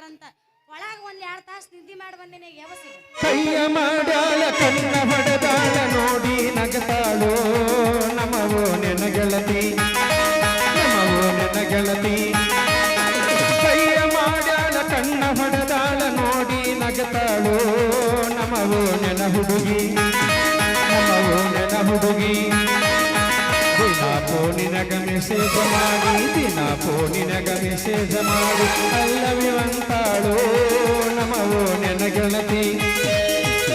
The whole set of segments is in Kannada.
ಅಂತ ಒಳಗ ಒಂದ್ ಎರಡ್ ತಾಸ್ ನಿದ್ದೆ ಮಾಡಿ ಬಂದೇನೆ ಎಬಸಿಗೆ ಕೈಯ ಮಾಡಾಳ ಕಣ್ಣ ಹೊಡೆದಾಳ ನೋಡಿ ನಗತಾಳು. ನಮವೋ ನೆನ ಗೆಳತಿ ನಮವೋ ನೆನ ಗೆಳತಿ ಕೈಯ ಮಾಡಾಳ ಕಣ್ಣ ಹೊಡೆದಾಳ ನೋಡಿ ನಗತಾಳು. ನಮವೋ ನೆನ ಹುಡುಗಿ. ನಮವೋ ನೆನ ಹುಡುಗಿ. ದಿನ ಫೋನಿನಗ ಮೆಸೇಜ್ ಮಾಡಿ ದಿನ ಫೋನಿನಗ ಮೆಸೇಜ್ ಮಾಡಿ ಅಲ್ಲವಿವಂತಾಳು ನಮವೋ ನೆನ ಗೆಳತಿ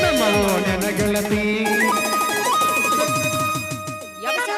ನಮವೋ ನೆನ ಗೆಳತಿ ಯಬಸ್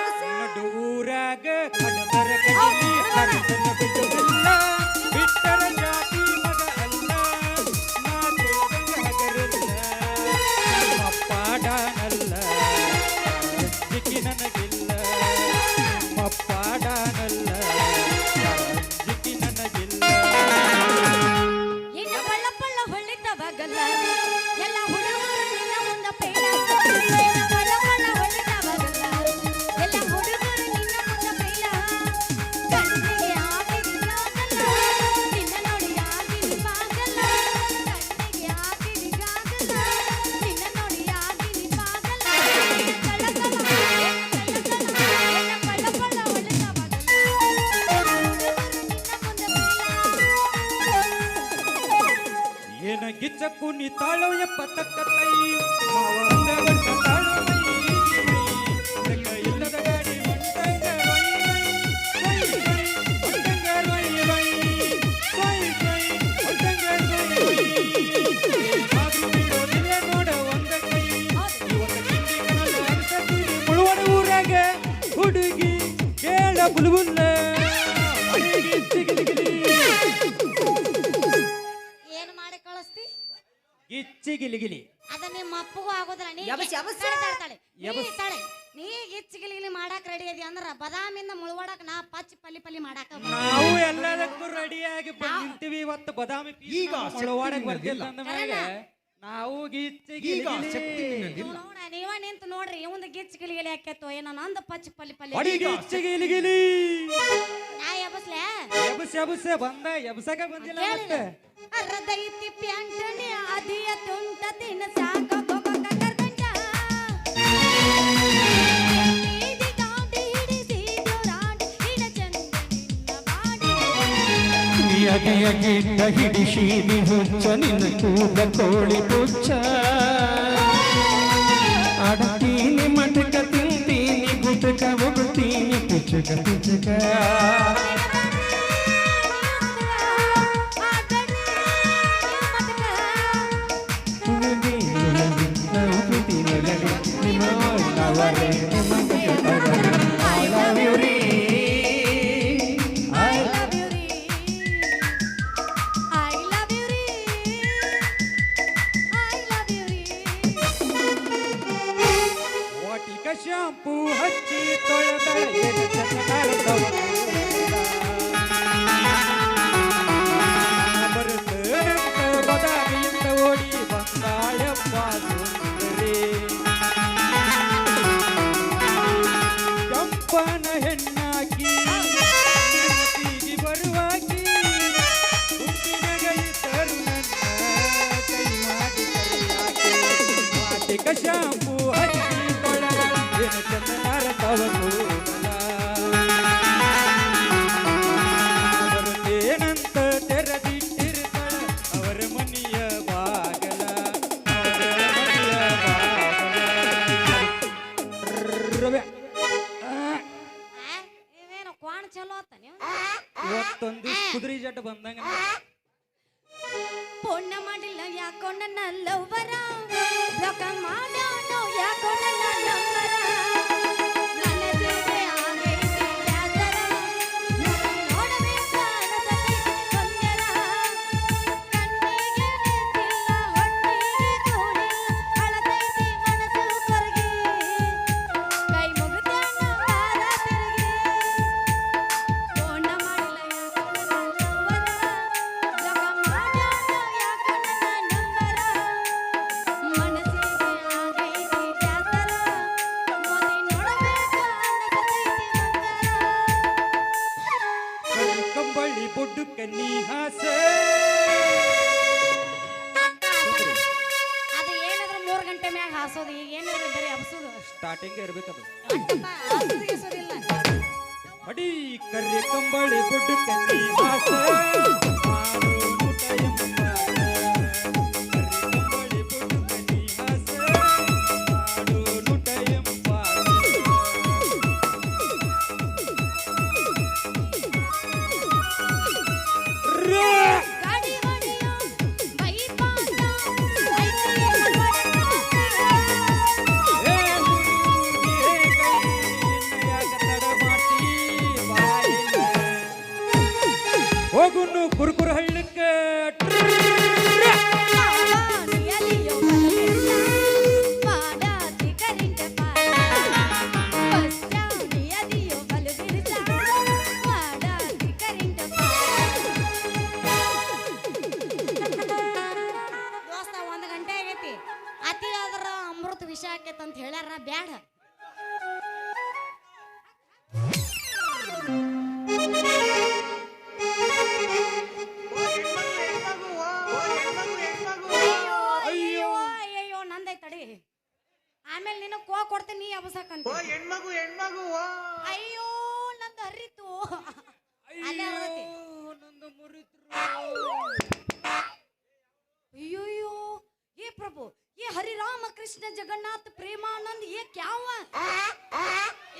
ಗಿಚ್ಚ ಕುನಿ ತಾಳೋ ಎಪ್ಪತ್ತಕ್ಕ ತೈ ಗಿಲಿಗಿಲಿ ಅದ ನಿಮ್ಮ ಅಪ್ಪಗೂ ಆಗೋದಿಲ್ಲ ನೀ ಯಬಸ್, ಯಬಸ್. ನೀ. ನೀ ಮಾಡಾಕ ರೆಡಿ ಅದಿ ಅಂದ್ರ ಬದಾಮಿಂದ ಮುಳುವಾಡಕ್ ನಾ ಪಚ್ಚಿ ಪಲ್ಲಿ ಪಲ್ಲಿ ಮಾಡಾಕ. ನಾವು ಎಲ್ಲದಕ್ಕೂ ರೆಡಿಯಾಗಿ ನಿಂತೀವಿ ಇವತ್ತು ಬದಾಮಿ ಈಗ ಶಕ್ತಿ ಒಳವಾಡಕ್ ನಿನ್ನದಿಲ್ಲ. ಬರ್ತಿಲ್ಲ ಅಂದ ಮ್ಯಾಗ ನಾವು ಗಿಚ್ಚಿ ಈಗ ಗಿಲಿಗಿಲಿ. ಶಕ್ತಿ ನಿನ್ನದಿಲ್ಲ. ನೀವು ನೋಡ ನೀವ ನಿಂತು ನೋಡ್ರಿ ಇವಂದ ಗಿಚ್ಚಿಗಿಲಿಗಿಲಿ ಯಾಕೆತ್ತೋ ಏನೋ ನಂದು ಪಚ್ಚಿ ಪಲ್ಲಿ ಪಲ್ಲಿ ಗಿಚ್ಚ ಗಿಲಿ ಗಿಲಿಗಿಲಿ ನಾ ಎಬಸ್ಲೆ ಎಬಸ್ ಎಬಸ್ ಬಂದ ಎಬಸಕ ಬಂದಿಲ್ಲ ಕೇಳಿಲ್ಲ ಮತ್ತೆ ಅರ್ಧೈತಿ ಪ್ಯಾಂಟನೆ ಅದಿಯ ತುಂಟ ತಿನ್ನ ಸಾಕ ಗೊಬ್ಬಕ ಕರ್ದಂಡ ಈದಿ ಗಾಂಡಿ ಹಿಡಿಸಿ ದ್ಯೋರಾಡಿ ಹಿಡ ಚಂದ ನಿನ್ನ ಬಾಡಿ ಯಗೆಯ ಗಿಡ್ಡ ಹಿಡಿಶೀನಿ ಹುಚ್ಚ ನಿನ್ನ ಕೂದ ಕೋಳಿ ಪುಚ್ಚ ಆಡ್ತೀನಿ ಮಟಕ ತಿಂತೀನಿ ಗುಟಕ ಒಗುತ್ತೀನಿ ಪಿಚಕ ಪಿಚಕ ಶಾಂಪೂ ಹಚ್ಚಿ ತೊಳೆದಳ ಬಂದಂಗ ಪುಣ್ಯ ಮಾಡಿಲ್ಲ ಯಾಕೋ ನನ್ನ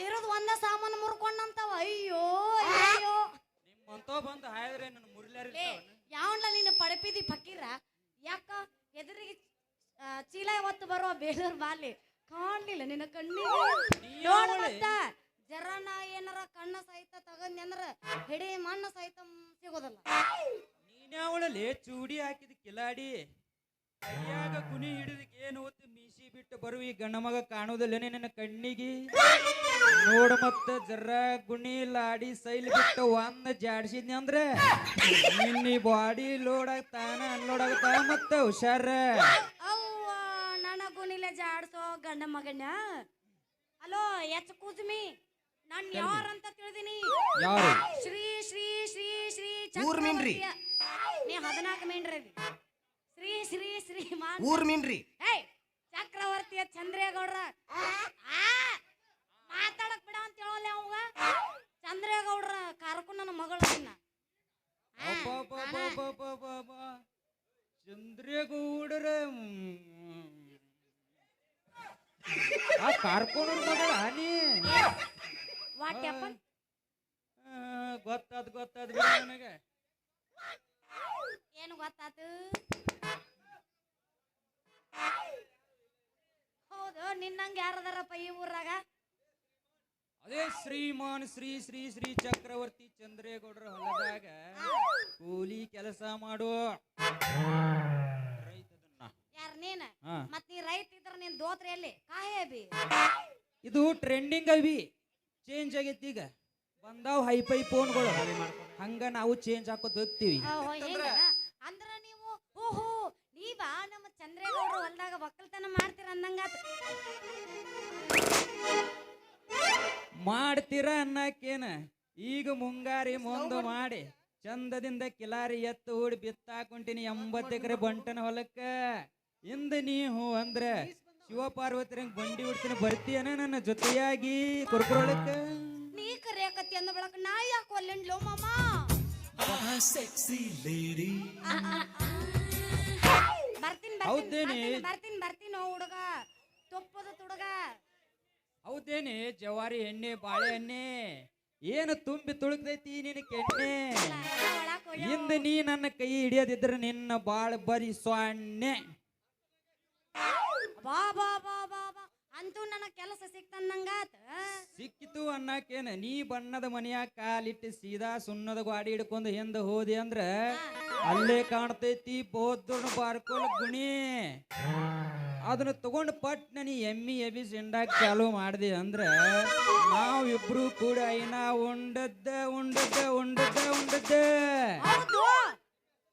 ಇರೋದು ಒಂದ ಸಾಮಾನು ಮುರ್ಕೊಂಡಂತವ. ಅಯ್ಯೋ ಅಯ್ಯೋ. ನಿಮ್ಮಂತೋ ಬಂದು ಹಾಯ್ದ್ರೆ ನನ್ನ ಮುರಿಲಾರಿ ಯಾವಣ್ಣ ನೀನು ಪಡಪಿದಿ ಫಕೀರ? ಯಾಕ? ಎದುರಿಗೆ ಚೀಲ ಹೊತ್ತು ಬರೋ ಬೇಲೂರ್ ಬಾಲಿ ಕಾಣ್ಲಿಲ್ಲ ನಿನ್ನ ಕಣ್ಣಿಗೆ. ನೋಡ್ ಯಾವಳೆ? ಮತ್ತ ಜರ ನಾ ಏನಾರ ಕಣ್ಣ ಸಹಿತ ತಗಂದಿ ಅಂದ್ರ ಹಿಡಿ ಮಣ್ಣು ಸಹಿತ ಸಿಗೋದಲ್ಲ. ನೀನ್ಯಾವಳಲ್ಲಿ ಚೂಡಿ ಹಾಕಿದ ಕಿಲಾಡಿ. ಕೈಯಾಗ ಕುನಿ ಹಿಡಿದಕ್ಕೆ ಏನು ಬಿಟ್ಟು ಬರುವ ಈ ಗಂಡ ಮಗ ಕಾಣುವುದಿಲ್ಲ ನಿನ್ನ ಕಣ್ಣಿಗೆ? ನೋಡ ಮತ್ತ ಜರ ಗುಣಿ ಲಾಡಿ ಸೈಲ್ ಬಿಟ್ಟು ಒಂದ್ ಜಾಡ್ಸಿದ್ನಿ ಅಂದ್ರೆ? ನಿನ್ನ ಬಾಡಿ ಲೋಡ್ ಆಗ್ತಾನ ಅನ್ಲೋಡ್ ಆಗ್ತಾನ ಮತ್ತ ಹುಷಾರ? ಅವ್ವ ಗುಣಿಲ ಜಾಡ್ಸೋ ಗಂಡ ಮಗನ ಹಲೋ ಎಚ್ ಕೂಜ್ಮಿ ನಾನ್ ಯಾರಂತ ತಿಳಿದೀನಿ? ಯಾರು? ಶ್ರೀ ಶ್ರೀ ಶ್ರೀ ಶ್ರೀ ಊರ್ ಮೀನ್ರಿ. ನೀ ಹದಿನಾಲ್ಕು ಮೀನ್ರಿ. ಶ್ರೀ ಶ್ರೀ ಶ್ರೀ ಮಾನ್ ಊರ್ ಮೀನ್ರಿ. ಏಯ್ ಚಕ್ರವರ್ತಿಯ ಚಂದ್ರೇಗೌಡ್ರ. ಆ, ಮಾತಾಡಕ್ ಬಿಡ ಅಂತ ಹೇಳಲ್ಲ ಅವಾಗ. ಚಂದ್ರೇಗೌಡ್ರ ಕರ್ಕೊಂಡು ನನ್ನ ಮಗಳು ಚಂದ್ರೇಗೌಡ್ರ ಕಾರ್ಕೋಣ ಮಗಳ ನೀ? ವಾಟ್ ಹ್ಯಾಪನ್ ಆ, ಗೊತ್ತಾದ್ ಗೊತ್ತಾದ್ ನನಗೆ. ಏನು ಗೊತ್ತಾತು? ಹೌದು ನಿನ್ನಂಗೆ ಯಾರದಾರಪ್ಪ ಈ ಊರಾಗ? ಅದೇ ಶ್ರೀಮಾನ್ ಶ್ರೀ ಶ್ರೀ ಶ್ರೀ ಚಕ್ರವರ್ತಿ ಚಂದ್ರೇಗೌಡರ ಹೊಲದಾಗ ಕೂಲಿ ಕೆಲಸ ಮಾಡು ರೈತದನ್ನ. ಯಾರ ನೀನ? ಹಾ. ಮತ್ ನೀ ರೈತ ಇದ್ರ ನೀನ್ ದೋತ್ರಿ ಎಲ್ಲಿ? ಕಾಯೇ ಬಿ. ಇದು ಟ್ರೆಂಡಿಂಗ್ ಅವಿ. ಚೇಂಜ್ ಆಗೈತಿ ಈಗ. ಬಂದಾವ್ ಹೈಫೈ ಫೋನ್ಗಳು. ಹಂಗ ನಾವು ಚೇಂಜ್ ಹಾಕೋತ ಹೋಗ್ತೀವಿ? ಅಂದ್ರ ನೀವು ಓಹೋ ನೀವ ನಮ್ಮ ಚಂದ್ರೇಗೌಡ್ರ ಹೊಲ್ದಾಗ ಒಕ್ಕಲ್ತನ ಮಾಡ್ತೀರ ಅಂದಂಗ ಮಾಡ್ತೀರ ಅನ್ನಕ್ಕೇನ? ಈಗ ಮುಂಗಾರಿ ಮುಂದ ಮಾಡಿ ಚಂದದಿಂದ ಕಿಲಾರಿ ಎತ್ತು ಹೂಡಿ ಬಿತ್ತಾಕೊಂಟಿನಿ ಎಂಬತ್ತು ಎಕರೆ ಬಂಟನ ಹೊಲಕ್ಕ. ಇಂದ ನೀ ಹೂ ಅಂದ್ರ ಶಿವ ಪಾರ್ವತಿರಂಗ್ ಬಂಡಿ ಬಿಡ್ತೀನಿ ಬರ್ತೀಯನ ನನ್ನ ಜೊತೆಯಾಗಿ ಕುರ್ಕುರೊಳಕ್ಕ? ನೀ ಕರೆಯಕತ್ತಿ ಅಂದ ಬಳಕ ನಾ ಯಾಕೆ ಒಲ್ಲೆಂಡ್ಲೋ ಮಾಮ? ಬರ್ತೀನಿ ಹೌದೇನೆ? ಬರ್ತೀನಿ ಬರ್ತೀನಿ ಹುಡುಗ. ತುಪ್ಪದ ತುಡುಗ. ಹೌದೇನೆ ಜವಾರಿ ಎಣ್ಣೆ ಬಾಳೆ ಎಣ್ಣೆ. ಏನು ತುಂಬಿ ತುಳುಕ್ತೈತಿ ನಿನ್ನ ಕೆಣ್ಣೆ ಹಿಂದ ಇಂದ ನೀ ನನ್ನ ಕೈ ಹಿಡಿಯದಿದ್ರ ನಿನ್ನ ಬಾಳ ಬರಿ ಸೊಣ್ಣೆ. ಬಾ ಬಾ ಬಾ ಬಾ ಬಾ. ಅಂತೂ ನನ್ನ ಕೆಲಸ ಸಿಕ್ತಂದಂಗಾತ ಸಿಕ್ಕಿತು ಅನ್ನಕೇನ ನೀ ಬಣ್ಣದ ಮನೆಯ ಕಾಲಿಟ್ಟು ಸೀದಾ ಸುಣ್ಣದ ಗಾಡಿ ಹಿಡ್ಕೊಂಡು ಹಿಂದ ಹೋದೆ ಅಂದ್ರ ಅಲ್ಲೇ ಕಾಣ್ತೈತಿ ಬೋದ್ದೊಣ ಬಾರ್ಕೋಲ್ ಗುಣಿ. ಅದನ್ನ ತಗೊಂಡ್ ಪಟ್ ನನಿ ಎಮ್ಮಿ ಎಬಿ ಸಿಂಡಾಕ್ ಚಾಲು ಮಾಡಿದೆ ಅಂದ್ರ ನಾವ್ ಇಬ್ರು ಕೂಡ ಐನ ಉಂಡದ್ದ ಉಂಡದ್ದ ಉಂಡದ್ದ ಉಂಡದ್ದ. ಹೌದು.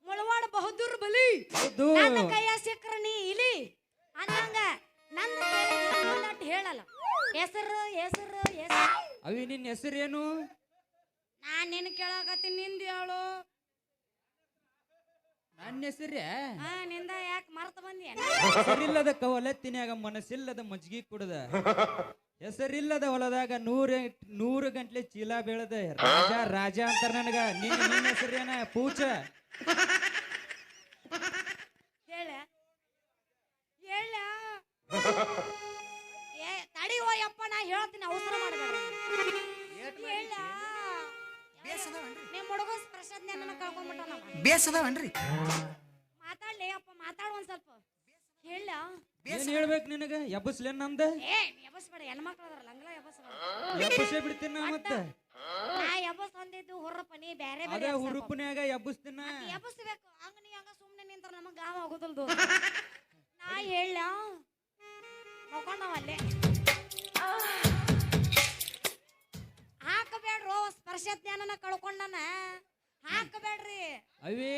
ಮುಳವಾಡ ಬಹದ್ದೂರ್ ಬಲಿ. ಹೌದು. ನನ್ನ ಕೈಯ ಸಿಕ್ರ ನೀ ಇಲಿ. ಅನ್ನಂಗ ನನ್ನ ಹೇಳಲ್ಲ. ಹೆಸರು ಹೆಸರು ಹೆಸರು. ಅವಿ ನಿನ್ನ ಹೆಸರೇನು? ನಾನ್ ನಿನ್ನ ಕೇಳಾಕತ್ತೀನಿ ನಿಂದ ಹೇಳು ನನ್ನ ಹೆಸರೇ? ಹಾ ನಿಂದ ಯಾಕೆ ಮರ್ತ ಬಂದಿ ಹೆಸರಿಲ್ಲದ ಕವಲತ್ತಿನ್ಯಾಗ ಮನಸ್ಸಿಲ್ಲದ ಮಜ್ಗಿ ಕುಡದ. ಹೆಸರಿಲ್ಲದ ಹೊಲದಾಗ ನೂರ ನೂರು ಗಂಟ್ಲೆ ಚೀಲ ಬೆಳೆದ. ರಾಜ ರಾಜ ಅಂತಾರ ನನಗ. ನಿನ್ನ ನಿನ್ನ ಹೆಸರೇನ? ಪೂಚ. ಹೇಳ. ಹೇಳ. ಏ ತಡಿ ಹೋಯಪ್ಪ ಯಪ್ಪ ನಾ ಹೇಳ್ತೀನಿ ಅವಸರ ನನ್ನ ಕಳ್ಕೊಂಡ್ಬಿಟ್ಟ ನಮ್ಮ ಬೇಸದವನ್ರಿ? ಮಾತಾಡ್ಲಿ ಅಪ್ಪ ಮಾತಾಡು ಒಂದ್ ಸ್ವಲ್ಪ. ಹೇಳ. ಏನ್ ಹೇಳ್ಬೇಕು ನಿನಗ? ಎಬ್ಬಸ್ಲೇನ್ ನಮ್ದ? ಏ ಎಬ್ಬಸ್ಬೇಡ ಹೆಣ್ಮಕ್ಳು ಅದಾರಲ್ಲ ಹಂಗಲ್ಲ ಎಬ್ಬಸ್ಬೇಡ. ಎಬ್ಬಸೇ ಬಿಡ್ತೀನಿ ನಾ ಮತ್ತ. ನಾ ಎಬಸ್ ಅಂದಿದ್ದು ಹುರ್ರಪ್ಪ ನೀ ಬೇರೆ ಅದ ಬೇರೆ ಹುರುಪನ್ಯಾಗ ಎಬ್ಬಸ್ತೀನ? ಎಬಸ್ಬೇಕು ಹಂಗ ನೀ ಹಂಗ ಸುಮ್ನೆ ನಿಂತ್ರ ನಮಗ್ ಗಾವ ಆಗೋದಲ್ದು. ನಾ ಹೇಳ. ಮಕೊಂಡವಲ್ಲೇ ಹಾಕಬೇಡ್ರೋ ಸ್ಪರ್ಶ ಜ್ಞಾನನ ಕಳ್ಕೊಂಡನ. ಹಾಕಬೇಡ್ರಿ. ಅವಿ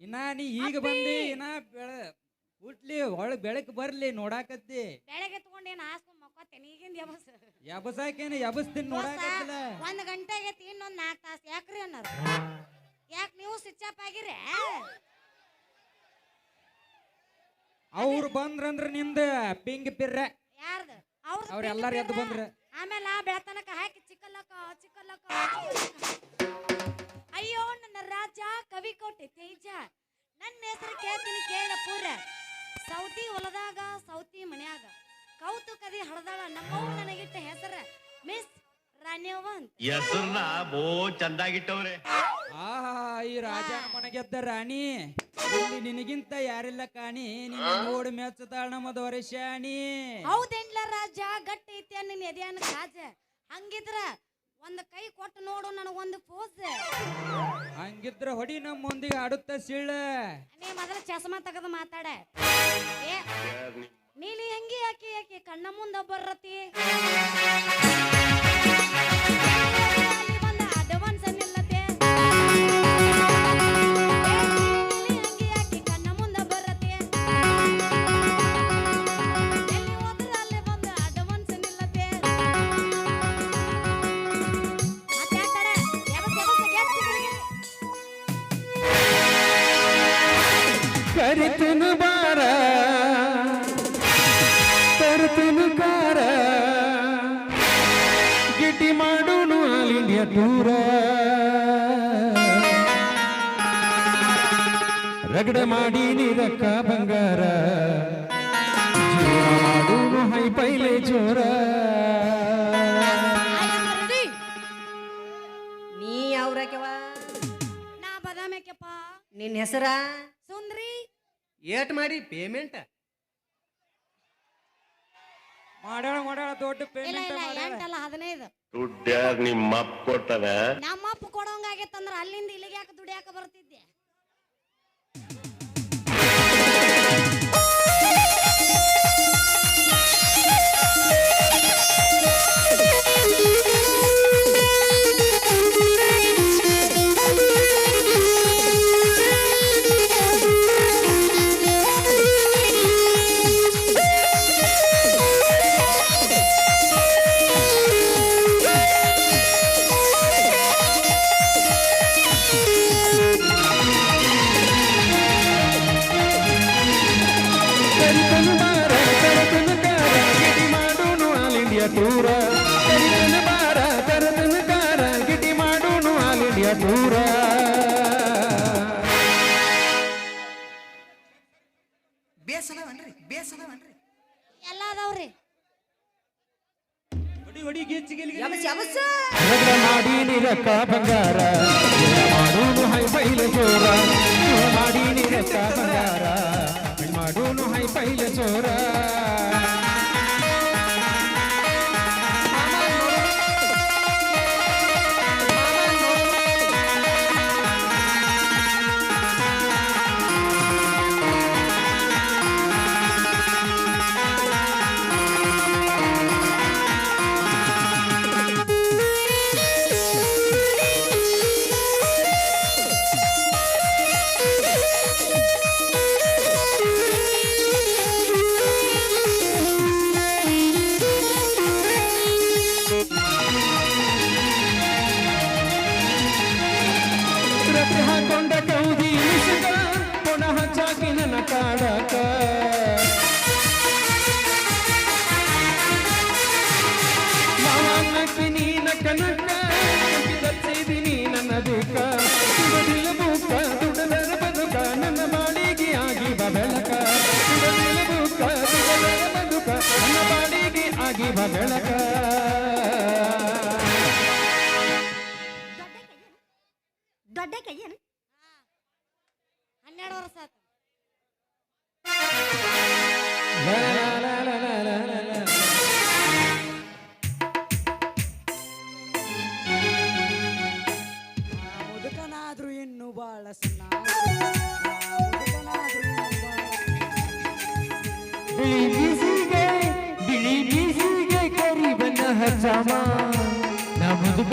ಇನ್ನ ನೀ ಈಗ ಬಂದಿ ಇನ್ನ ಬೆಳ ಹುಟ್ಲಿ ಒಳಗ್ ಬೆಳಕ್ ಬರ್ಲಿ ನೋಡಾಕತ್ತಿ. ಬೆಳಗ್ಗೆ ತಗೊಂಡೇನು ಹಾಸ್ಕೊಂಡ್ ಮಕ್ಕೋತೇನೆ ಈಗಿಂದ ಎಬಸ್. ಎಬ್ಬಸಾಕೇನ ಎಬ್ಬಸ್ತೀನಿ ನೋಡಾಕತ್ತಿಲ್ಲ. ಒಂದ್ ಗಂಟೆ ಆಗೈತಿ ಇನ್ನೊಂದ್ ನಾಲ್ಕು ತಾಸು. ಯಾಕ್ರಿ ಅನ್ನೋರು ಯಾಕೆ ನೀವು ಸ್ವಿಚ್ ಆಫ್ ಆಗಿರಿ? ಅವ್ರು ಬಂದ್ರಂದ್ರ ನಿಂದ ಪಿಂಗ್ ಪಿರ್ರ. ಯಾರ್ದು? ಅವ್ರ್ ಎಲ್ಲಾರು ಎದ್ದು ಬಂದ್ರ. ಆಮೇಲೆ ಆ ಬೆಳತನಕ ಹಾಕಿ ಚಿಕ್ಕಲ್ಲಕ್ಕ ಚಿಕ್ಕಲ್ಲಕ್ಕ ಅಯ್ಯೋ ನನ್ನ ರಾಜ ಕವಿ ಕೋಟೆ ತೇಜ. ನನ್ನ ಹೆಸರು ಕೇಳ್ತೀನಿ ಕೇಳ ಪೂರ ಸೌತಿ ಹೊಲದಾಗ ಸೌತಿ ಮನ್ಯಾಗ. ಕೌತುಕದಿ ಹಳದಾಳ ನಮ್ಮವ್ ನನಗಿಟ್ಟ ಹೆಸರ ಮಿಸ್ ರಾಣ್ಯವ್ವ ಅಂತ. ಹೆಸರ್ನ ಬೋ ಚಂದಾಗಿಟ್ಟವ್ರೆ. ಆಹಾ ಈ ರಾಜ ಮನಗೆದ್ದ ರಾಣಿ. ಇಲ್ಲಿ ನಿನಗಿಂತ ಯಾರಿಲ್ಲ ಕಾಣಿ. ನಿನ್ನ ನೋಡ್ ಮೆಚ್ಚತಾಳ ನಮ್ಮ ದೊರೆಶಾಣಿ ಹೌದೇನ್ಲ ರಾಜ ಗಟ್ಟಿ ಐತಿ ನಿನ್ನ ಎದೆಯನ್ನ ಕಾಜ ಹಂಗಿದ್ರ ಒಂದ್ ಕೈ ಕೊಟ್ಟು ನೋಡು ನನಗೊಂದು ಪೋಸ್ ಹಂಗಿದ್ರ ಹೊಡಿ ನಮ್ಮ ಮುಂದಿಗೆ ಆಡುತ್ತ ಸಿಳ್ಳ ನೀ ಮೊದಲ ಚಸ್ಮಾ ತೆಗೆದು ಮಾತಾಡ. ಏ ನೀಲಿ ಹೆಂಗಿ ಯಾಕೆ ಯಾಕೆ ಕಣ್ಣ ಮುಂದ ಬರ್ರತಿ ಗಿಟಿ ಗಿಟ್ಟಿ ಮಾಡೋನು ಅಲ್ಲಿಂದ ದೂರ. ರಗಡೆ ಮಾಡಿ ನೀರಕ್ಕ ಬಂಗಾರ. ಮಾಡೋನು ಹೈ ಪೈಲೆ ಜೋರ. ನೀ ಯಾವ್ರಾಕ್ಯವ ನಾ ಬದಾಮೇಕೆಪ್ಪ ನಿನ್ನ ಹೆಸರ? ಸುಂದ್ರಿ. ಏಟ್ ಮಾಡಿ ಪೇಮೆಂಟ್ ಮಾಡ್ಯಾಳ ಮಾಡ್ಯಾಳ ದೊಡ್ಡ ಇಲ್ಲ ಪೇಮೆಂಟ್ ಇಲ್ಲ ಮಾಡ್ಯಾಳ. ಎಂಟಲ್ಲ ಹದಿನೈದು. ದುಡ್ಡ್ಯಾರ್ ನಿಮ್ಮ ಅಪ್ಪ ಕೊಟ್ಟದ? ನಮ್ಮ ಅಪ್ಪ ಕೊಡೋಂಗಾಗೈತಂದ್ರ ಅಲ್ಲಿಂದ ಇಲ್ಲಿಗೆ ಯಾಕೆ ದುಡಿಯಾಕ ಬರ್ತಿದ್ದೆ ಟೂರ ಬೇಸದವನ್ರಿ ಬೇಸದವನ್ರಿ ಎಲ್ಲ ಅದಾವ್ರಿ. ಹೊಡಿ ಹೊಡಿ ಗಿಚ್ಚಿ ಗಿಲಿ ಮಾಡಿ ಬಂಗಾರ. ಬಗಳ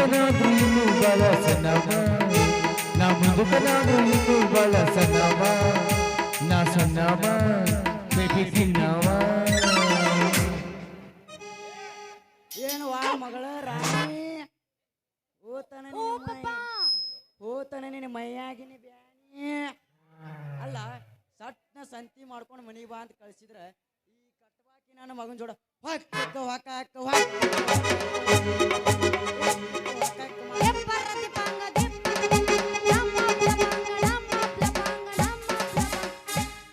ಮುದುಕನಾದ್ರೂ ಇನ್ನು ಬಳಸನವ ನಾ ಮುದುಕನಾದ್ರೂ ಇನ್ನು ಬಳಸನವ ನಾ ಸಣ್ಣವ ಬೇಬಿ ತಿನ್ನವ ಏನು ವಾ ಮಗಳ ರಾಣಿ? ಓತನ ನಿನ್ನ ಮೈಯಾಗಿನ ಬ್ಯಾನಿ. ಅಲ್ಲ ಸಟ್ನ ಸಂತಿ ಮಾಡ್ಕೊಂಡು ಮನಿಗೆ ಬಾ ಅಂತ ಕಳ್ಸಿದ್ರೆ ಈ ಕಟ್ಬಾಕಿ ನನ್ನ ಮಗನ ಜೋಡ ಹೊಕ್ಕ ಹೊಕ್ಕ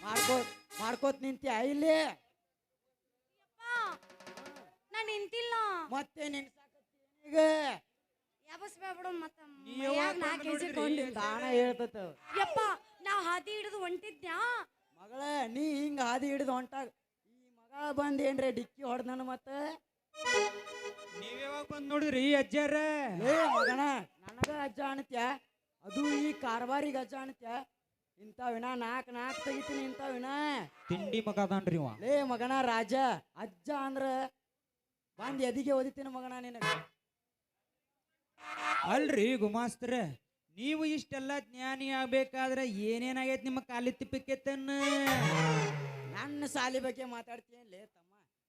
ಮಾಡ್ಕೋತ್ ಮಾಡ್ಕೋತ್ ನಿಂತಿ ಇಲ್ಲಿ? ನಾನು ನಿಂತಿಲ್ಲ. ಮತ್ತೆ ನಿನ್ ಈಗ ಯಾಬಸ್ ಬಿಡು ಮತ್ತ ಮೈಯಾಗ ನಾಲ್ಕು ಕೆಜಿ ಕೊಂಡಿದ್ದ ದಾಣ ಯಪ್ಪ ಹಾದಿ ಹಿಡಿದು ಹೊಂಟಿದ್ಯಾ ಮಗಳ ನೀ ಹಿಂಗ ಹಾದಿ ಹಿಡಿದು ಹೊಂಟಾಗ ಬಂದ್ ಏನ್ರಿ ಡಿಕ್ಕಿ ಹೊಡೆದನ ಮತ್ತ? ನೀವ್ ಯಾವಾಗ ಬಂದ್ ನೋಡಿದ್ರಿ ಅಜ್ಜಾರ? ಏ ಮಗಣ ನನಗ ಅಜ್ಜ ಅಣತ್ಯ ಅದು ಈ ಕಾರವಾರಿಗ ಅಜ್ಜ ಅಣತ್ಯ ಇಂಥವಿನ ನಾಲ್ಕು ನಾಲ್ಕು ತೆಗಿತೀನಿ ಇಂಥವಿನ. ತಿಂಡಿ ಮಗ ಅದಾನ್ರಿ ಇವ. ಲೇ ಮಗನ ರಾಜ ಅಜ್ಜ ಅಂದ್ರ ಬಂದ್ ಎದಿಗೆ ಓದಿತೀನಿ ಮಗಣ ನಿನಗ. ಅಲ್ರಿ ಗುಮಾಸ್ತ್ರ ನೀವು ಇಷ್ಟೆಲ್ಲ ಜ್ಞಾನಿ ಆಗ್ಬೇಕಾದ್ರೆ ಏನೇನಾಗೈತ್ ನಿಮ್ಮ ಕಾಲಿ ನನ್ನ ಸಾಲಿ ಬಗ್ಗೆ ಮಾತಾಡ್ತೀನಿ ಲೇ ತಮ್ಮ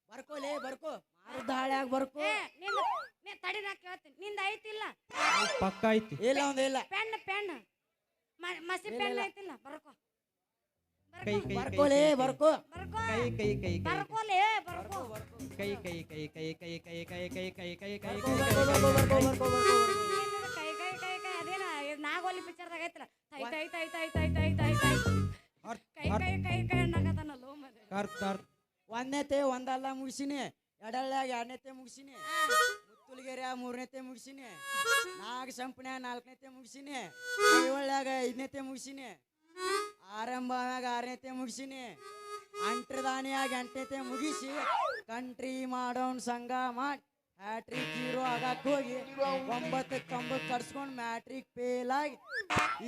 ಬರ್ಕೋಲೇ ಬರ್ಕೋ ಮಾರುದ್ದ ಹಾಳ್ಯಾಗ ಬರ್ಕೋ ನಿಂದ ನೀ ತಡಿ ನಾ ಕೇಳ್ತೀನಿ ನಿಂದ ಐತಿಲ್ಲ ಪಕ್ಕ ಐತಿ ಇಲ್ಲ ಒಂದ್ ಇಲ್ಲ ಪೆನ್ ಪೆನ್ ಮಸಿ ಪೆನ್. ಐತಿಲ್ಲ ಬರ್ಕೋ ಕೈ ಬರ್ಕೋ ಕೈ ಬರ್ಕೋಲೇ ಬರ್ಕೋ ಬರ್ಕೋ ಕೈ ಕೈ ಕೈ ಕೈ ಬರ್ಕೋಲೇ ಬರ್ಕೋ ಕೈ ಕೈ ಕೈ ಕೈ ಕೈ ಕೈ ಕೈ ಕೈ ಕೈ ಕೈ ಕೈ ಕೈ ಬರ್ಕೋ ಬರ್ಕೋ ಬರ್ಕೋ ಬರ್ಕೋ ಕೈ ಕೈ ಕೈ ಕೈ ಅದೇನ ನಾಗೋಲಿ ಪಿಕ್ಚರ್ದಾಗ ಐತಲ್ಲ ಐತ ಐತ ಐತ ಐತ ಐತ ತೈ ತೈ ತೈ ಕೈ ಕೈ ಕೈ ಕೈ ಅನ್ನಕತ್ತಾನಲ್ಲೋ ಒಂದನೇತೆ ಒಂದಲ್ಲ ಮುಗಿಸಿನಿ. ಎಡಳ್ಳ್ಯಾಗ ಎರಡನೇತೆ ಮುಗಿಸಿನಿ. ಮುತ್ತುಲ್ಗೆರೆ ಮೂರನೇತೆ ಮುಗಿಸಿನಿ. ನಾಲ್ಕು ಸಂಪನ್ಯಾಗ ನಾಲ್ಕನೇತೆ ಮುಗಿಸಿನಿ. ಐವಳ್ಳ್ಯಾಗ ಐದನೇತೆ ಮುಗಿಸಿನಿ. ಆರಂಭಮ್ಯಾಗ ಆರನೇತೆ ಮುಗಿಸಿನಿ. ಅಂಟ್ರದಾನಿಯಾಗ ಎಂಟನೇತೆ ಮುಗಿಸಿ ಕಂಟ್ರಿ ಮಾಡೋನ್ ಸಂಘ ಮಾಡಿ ಹ್ಯಾಟ್ರಿಕ್ ಹೀರೋ ಆಗಕ್ ಹೋಗಿ ಒಂಬತ್ತು ಕಂಬಕ್ಕೆ ಕಡ್ಸ್ಕೊಂಡು ಮ್ಯಾಟ್ರಿಕ್ ಫೇಲ್ ಆಗಿ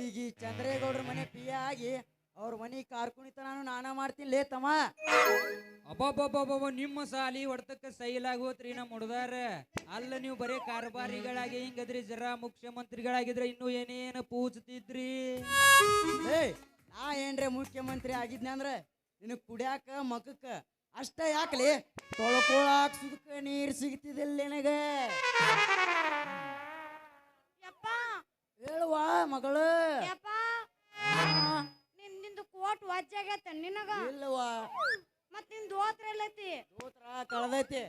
ಈಗ ಈ ಚಂದ್ರೇಗೌಡ್ರ ಮನೆ ಪಿ ಆಗಿ ಅವ್ರ ಮನೆ ಕಾರ್ ಕುಣಿತನಾನು ನಾನ ಮಾಡ್ತೀನಿ ಲೇ ತಮ್ಮ. ಅಬ್ಬಬ್ಬಬ್ಬಬ್ಬ ನಿಮ್ಮ ಸಾಲಿ ಹೊಡ್ತಕ್ಕ ಸೈಲಾಗಿ ಹೋತ್ರಿ ನಮ್ಮ ಹುಡುಗಾರ. ಅಲ್ಲ ನೀವು ಬರೀ ಕಾರ್ಬಾರಿಗಳಾಗಿ ಹಿಂಗದ್ರಿ ಜರ ಮುಖ್ಯಮಂತ್ರಿಗಳಾಗಿದ್ರೆ ಇನ್ನು ಏನೇನು ಪೂಜ್ತಿದ್ರಿ? ಏ ನಾ ಏನ್ರೆ ಮುಖ್ಯಮಂತ್ರಿ ಆಗಿದ್ನ ಅಂದ್ರೆ ನಿನಗ್ ಕುಡ್ಯಾಕ ಮಕಕ್ಕ ಅಷ್ಟ ಯಾಕಲಿ ತೊಳ್ಕೊಳಾಕ ಸುದಕ್ಕ ನೀರ್ ಸಿಗ್ತಿದಿಲ್ಲ ನಿನಗ. ಯಪ್ಪ. ಹೇಳುವ ಮಗಳು. ಯಪ್ಪ ನಿಂದು ಕೋಟ್ ವಾಜ್ಯಾಗೈತ ನಿನಗ? ಇಲ್ಲವಾ ಮತ್ ನಿನ್ ದೋತ್ರ ಎಲ್ಲೈತಿ? ದೋತ್ರ ಕಳ್ದೈತಿ.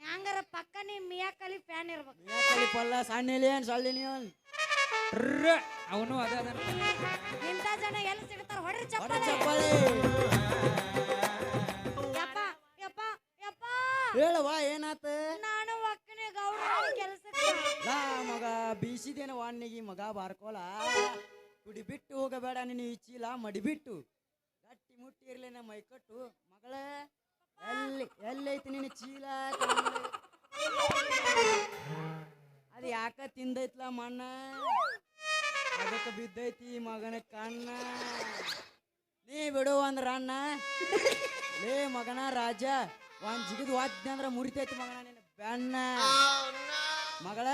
ಹಂಗಾರ ಪಕ್ಕ ನೀ ಮಿಯಾಕಲಿ ಫ್ಯಾನ್ ಇರ್ಬೇಕು. ಮಿಯಾಕಲಿ ಪಲ್ಲ ಸಣ್ಣ ಏನ್ ಸಳ್ಳಿನಿ ಅವನು ಅದ ಅದಾನ. ಇಂಥ ಜನ ಎಲ್ಲಿ ಸಿಗ್ತಾರ? ಹೊಡ್ರಿ ಹೊಡೆ ಚಪ್ಪಾಳೆ ಚಪ್ಪಾಳಿ ಯಪ್ಪ ಯಪ್ಪ ಯಪ್ಪ. ಹೇಳವಾ ಏನಾತ? ನಾನು ಒಕ್ಕನೆ ಗೌಡ ಕೆಲಸಕ್ಕೆ. ನಾ ಮಗ ಬೀಸಿದೇನ ವಾಣಿಗಿ ಮಗ ಬಾರ್ಕೋಲ? ಕುಡಿಬಿಟ್ಟು ಹೋಗಬೇಡ ನೀನು ಈ ಚೀಲ ಮಡಿಬಿಟ್ಟು. ಗಟ್ಟಿ ಮುಟ್ಟಿ ಇರ್ಲಿ ನಮ್ಮ ಮೈಕಟ್ಟು ಮಗಳ ಎಲ್ಲಿ ಎಲ್ಲೈತಿ ನಿನ್ನ ಚೀಲ ಅದು ಯಾಕ ತಿಂದೈತ್ಲ ಮಣ್ಣ? ಅದಕ್ಕೆ ಬಿದ್ದೈತಿ ಈ ಮಗನ ಕಣ್ಣ. ನೀ ಬಿಡು ಅಂದ್ರ ಅಣ್ಣ ಲೇ ಮಗನ ರಾಜ ಒಂದ್ ಜಿಗಿದ್ ವಾದ್ಯ ಅಂದ್ರ ಮುರಿತೈತಿ ಮಗನ ನಿನ್ನ ಬೆಣ್ಣ. ಮಗಳ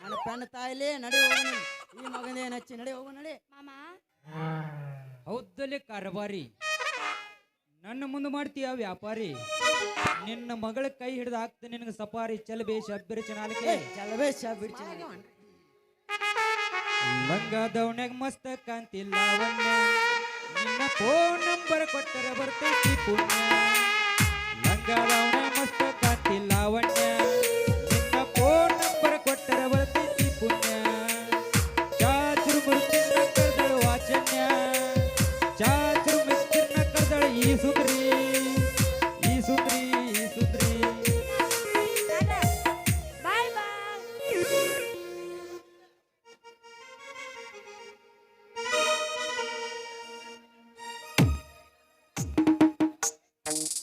ನನ್ನ ಪೆಣ್ಣ ತಾಯಿಲಿ ನಡಿ ಹೋಗು. ಈ ಮಗನೇನ್ ಹಚ್ಚಿ ನಡಿ ಹೋಗು ನಡಿ. ಮಾಮ. ಹೌದಲ್ಲಿ ಕಾರ್ಬಾರಿ. ನನ್ನ ಮುಂದೆ ಮಾಡ್ತೀಯ ವ್ಯಾಪಾರಿ? ನಿನ್ನ ಮಗಳ ಕೈ ಹಿಡಿದು ಹಾಕ್ತ ನಿನಗೆ ಸಪಾರಿ ಚಲಬೇಶ ಶಬ್ಬಿರ ಚನಾಲಿಕೆ. ಚಲಬೇ ಶಬ್ಬಿರ ಲಂಗ ದೌಣ್ಯಾಗ ಮಸ್ತ ಕಾಂತಿಲ್ಲ ನಿನ್ನ ಫೋನ್ ನಂಬರ್ ಕೊಟ್ಟರೆ ಬರ್ತೈತಿ ಪುಣ್ಯ. ಲಂಗ ದೌಣ್ಯಾಗ ಮಸ್ತ ಕಾಂತಿಲ್ಲ ಲಾವಣ್ಯ